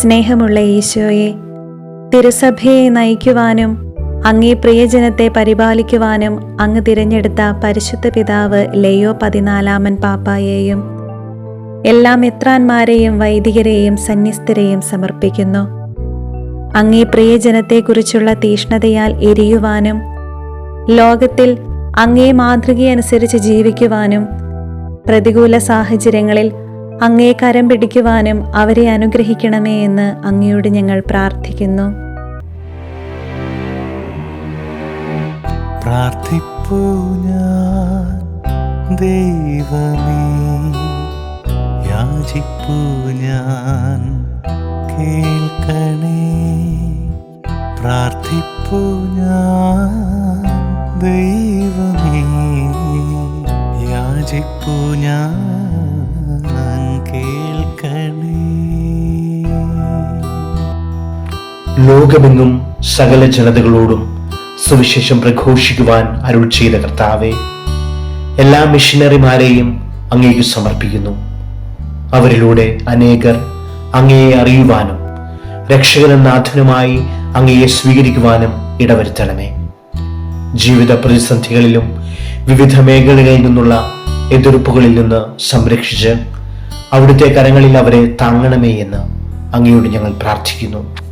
സ്നേഹമുള്ള ഈശോയെ തിരുസഭയെ നയിക്കുവാനും അങ്ങേ പ്രിയജനത്തെ പരിപാലിക്കുവാനും അങ്ങ് തിരഞ്ഞെടുത്ത പരിശുദ്ധ പിതാവ് ലയോ പതിനാലാമൻ പാപ്പായെയും എല്ലാ മെത്രാന്മാരെയും വൈദികരെയും സന്യസ്തരെയും സമർപ്പിക്കുന്നു. അങ്ങേ പ്രിയജനത്തെക്കുറിച്ചുള്ള തീഷ്ണതയാൽ എരിയുവാനും ലോകത്തിൽ അങ്ങേ മാതൃകയനുസരിച്ച് ജീവിക്കുവാനും പ്രതികൂല സാഹചര്യങ്ങളിൽ അങ്ങേ കരം പിടിക്കുവാനും അവരെ അനുഗ്രഹിക്കണമേ എന്ന് അങ്ങയോട് ഞങ്ങൾ പ്രാർത്ഥിക്കുന്നു. പ്രാർത്ഥിപ്പൂ ഞാൻ ഞാൻ കേൾക്കണേ. പ്രാർത്ഥിപ്പൂ ഞാൻ ലോകമെങ്ങും സകല ജനതകളോടും സുവിശേഷം പ്രഘോഷിക്കുവാൻ അരുൾ ചെയ്ത കർത്താവെ എല്ലാ മിഷനറിമാരെയും അങ്ങേക്ക് സമർപ്പിക്കുന്നു. അവരിലൂടെ അനേകർ അങ്ങയെ അറിയുവാനും രക്ഷകനാഥനുമായി അങ്ങയെ സ്വീകരിക്കുവാനും ഇടവരുത്തണമേ. ജീവിത പ്രതിസന്ധികളിലും വിവിധ മേഖലകളിൽ നിന്നുള്ള എതിർപ്പുകളിൽ നിന്ന് സംരക്ഷിച്ച് അവിടുത്തെ കരങ്ങളിൽ അവരെ താങ്ങണമേ എന്ന് അങ്ങയോട് ഞങ്ങൾ പ്രാർത്ഥിക്കുന്നു.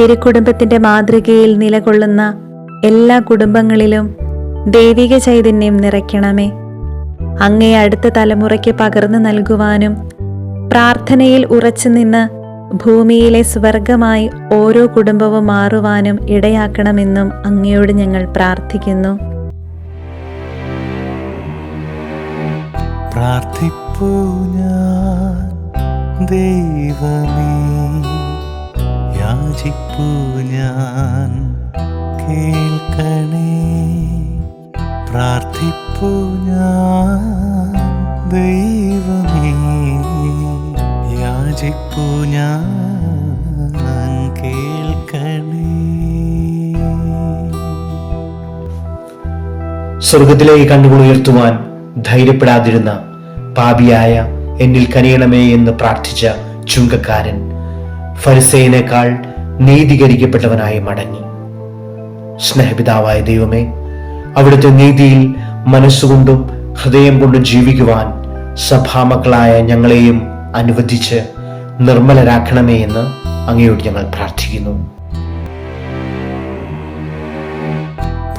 തിരുക്കുടുംബത്തിന്റെ മാതൃകയിൽ നിലകൊള്ളുന്ന എല്ലാ കുടുംബങ്ങളിലും ദൈവിക ചൈതന്യം നിറയ്ക്കണമേ. അങ്ങേ അടുത്ത തലമുറയ്ക്ക് പകർന്നു നൽകുവാനും പ്രാർത്ഥനയിൽ ഉറച്ചുനിന്ന് ഭൂമിയിലെ സ്വർഗമായി ഓരോ കുടുംബവും മാറുവാനും ഇടയാക്കണമെന്നും അങ്ങയോട് ഞങ്ങൾ പ്രാർത്ഥിക്കുന്നു. പ്രാർത്ഥിപ്പൂ ഞാൻ ദൈവമേ. സ്വർഗത്തിലേക്ക് കണ്ണുകളുയർത്തുവാൻ ധൈര്യപ്പെടാതിരുന്ന പാപിയായ എന്നിൽ കനിയണമേ എന്ന് പ്രാർത്ഥിച്ച ചുങ്കക്കാരൻ ഫരിസേനേക്കാൾ നീതീകരിക്കപ്പെട്ടവനായി മടങ്ങി. സ്നേഹപിതാവായ ദൈവമേ അവിടുത്തെ നീതിയിൽ മനസ്സുകൊണ്ടും ഹൃദയം കൊണ്ടും ജീവിക്കുവാൻ സഭാമക്കളായ ഞങ്ങളെയും അനുവദിച്ച് നിർമ്മലരാക്കണമേ എന്ന് അങ്ങയോട് ഞങ്ങൾ പ്രാർത്ഥിക്കുന്നു.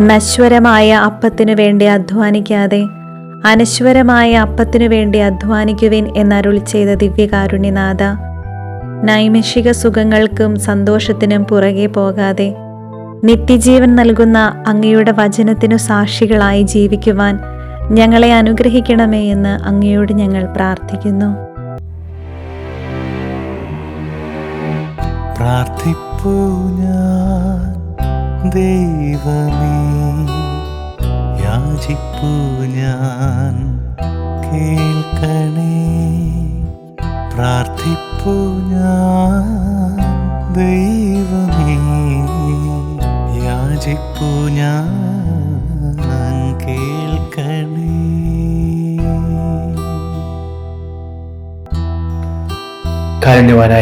നശ്വരമായ അപ്പത്തിനു വേണ്ടി അധ്വാനിക്കാതെ അനശ്വരമായ അപ്പത്തിനു വേണ്ടി അധ്വാനിക്കുവിൻ എന്നരുൾ ചെയ്ത ദിവ്യകാരുണ്യനാഥ നൈമിഷിക സുഖങ്ങൾക്കും സന്തോഷത്തിനും പുറകെ പോകാതെ നിത്യജീവൻ നൽകുന്ന അങ്ങയുടെ വചനത്തിനു സാക്ഷികളായി ജീവിക്കുവാൻ ഞങ്ങളെ അനുഗ്രഹിക്കണമേ എന്ന് അങ്ങയോട് ഞങ്ങൾ പ്രാർത്ഥിക്കുന്നു. പ്രാർത്ഥിപ്പൂ ഞാൻ. ദൈവമേ യാചിപ്പു ഞാൻ കേൾക്കണേ. പ്രാർത്ഥിപ്പു ഞാൻ ദൈവമേ യാചിപ്പു ഞാൻ കേൾക്കണേ.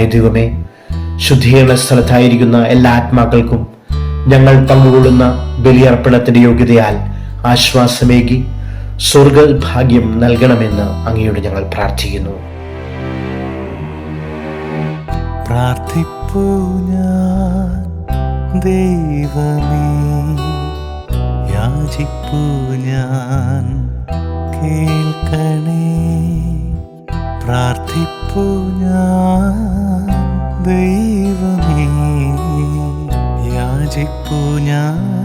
ദൈവമേ ശുദ്ധീകരണ സ്ഥലത്തായിരിക്കുന്ന എല്ലാ ആത്മാക്കൾക്കും ഞങ്ങൾ പങ്കുകൊള്ളുന്ന ബലിയർപ്പണത്തിന്റെ യോഗ്യതയാൽ ആശ്വാസമേകി സ്വർഗ ഭാഗ്യം നൽകണമെന്ന് അങ്ങയോട് ഞങ്ങൾ പ്രാർത്ഥിക്കുന്നു. പ്രാർത്ഥിപ്പൂ ഞാൻ ദൈവമേ. യാചിപ്പൂ ഞാൻ